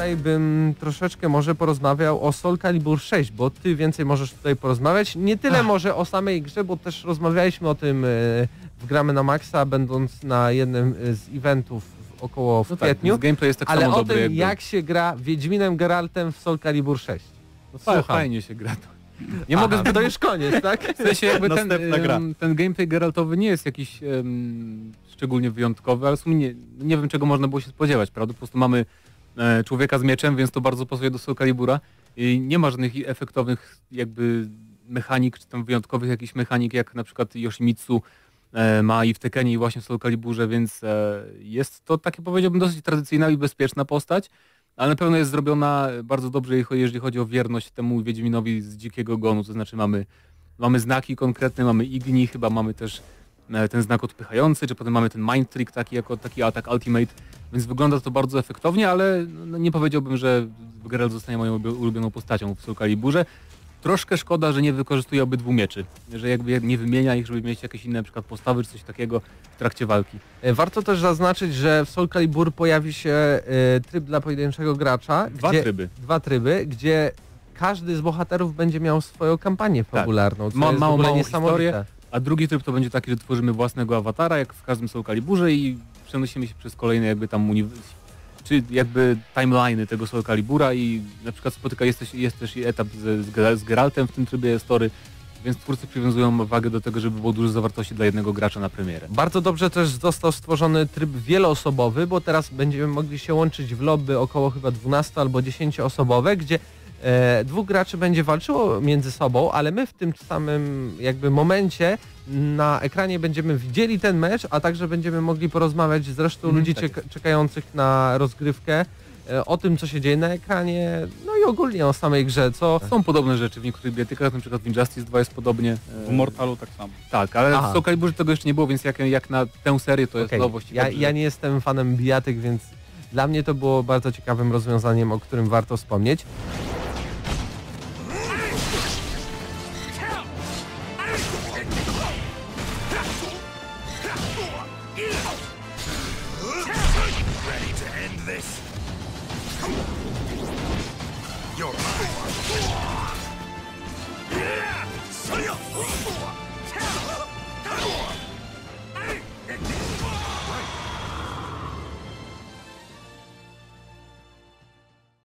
tutaj bym troszeczkę może porozmawiał o Soul Calibur 6, bo ty więcej możesz tutaj porozmawiać. Nie tyle Ach. może o samej grze, bo też rozmawialiśmy o tym e, w Gramy na Maxa, będąc na jednym e, z eventów około w No tak, kwietniu. więc gameplay jest tak ale samo o dobry tym, jak, jak się gra Wiedźminem Geraltem w Soul Calibur 6. no, słucham. fajnie się gra. Nie Aha, mogę zbyt To już koniec, tak? W sensie jakby ten, ten gameplay Geraltowy nie jest jakiś em, szczególnie wyjątkowy, ale w sumie nie, nie wiem czego można było się spodziewać, prawda? Po prostu mamy człowieka z mieczem, więc to bardzo pasuje do Soul Calibura i nie ma żadnych efektownych jakby mechanik, czy tam wyjątkowych jakichś mechanik, jak na przykład Yoshimitsu e, ma i w Tekenie i właśnie w Soul Caliburze, więc e, jest to takie powiedziałbym dosyć tradycyjna i bezpieczna postać, ale na pewno jest zrobiona bardzo dobrze, jeżeli chodzi o wierność temu Wiedźminowi z Dzikiego Gonu, to znaczy mamy, mamy znaki konkretne, mamy igni, chyba mamy też e, ten znak odpychający, czy potem mamy ten mind trick taki jako taki atak ultimate, więc wygląda to bardzo efektownie, ale no, nie powiedziałbym, że Geralt zostanie moją ulu- ulubioną postacią w Soul Caliburze. Troszkę szkoda, że nie wykorzystuje obydwu mieczy, że jakby nie wymienia ich, żeby mieć jakieś inne na przykład postawy czy coś takiego w trakcie walki. E, Warto też zaznaczyć, że w Soul Calibur pojawi się e, tryb dla pojedynczego gracza. Dwa gdzie, tryby. Dwa tryby, gdzie każdy z bohaterów będzie miał swoją kampanię fabularną, co Ma- małą niesamowite. historię. A drugi tryb to będzie taki, że tworzymy własnego awatara, jak w każdym Soul Caliburze i przenosimy się przez kolejne jakby tam uni- czy jakby timeliny tego Soul Calibura i na przykład spotyka, jest też, jest też etap z, z Geraltem w tym trybie story, więc twórcy przywiązują wagę do tego, żeby było dużo zawartości dla jednego gracza na premierę. Bardzo dobrze też został stworzony tryb wieloosobowy, bo teraz będziemy mogli się łączyć w lobby około chyba 12 albo 10 osobowe, gdzie e, dwóch graczy będzie walczyło między sobą, ale my w tym samym jakby momencie na ekranie będziemy widzieli ten mecz, a także będziemy mogli porozmawiać z resztą Mhm, ludzi tak czek- czekających na rozgrywkę e, o tym, co się dzieje na ekranie, no i ogólnie o samej grze, co Są podobne rzeczy w niektórych bibliotykach, na przykład w Injustice 2 jest podobnie. e, W Mortalu tak samo. Tak, ale Aha. w Soul Caliburze tego jeszcze nie było, więc jak, jak na tę serię to jest Okej, nowość. Ja, ja nie jestem fanem bijatyk, więc dla mnie to było bardzo ciekawym rozwiązaniem, o którym warto wspomnieć. Ready to end this? You're mine.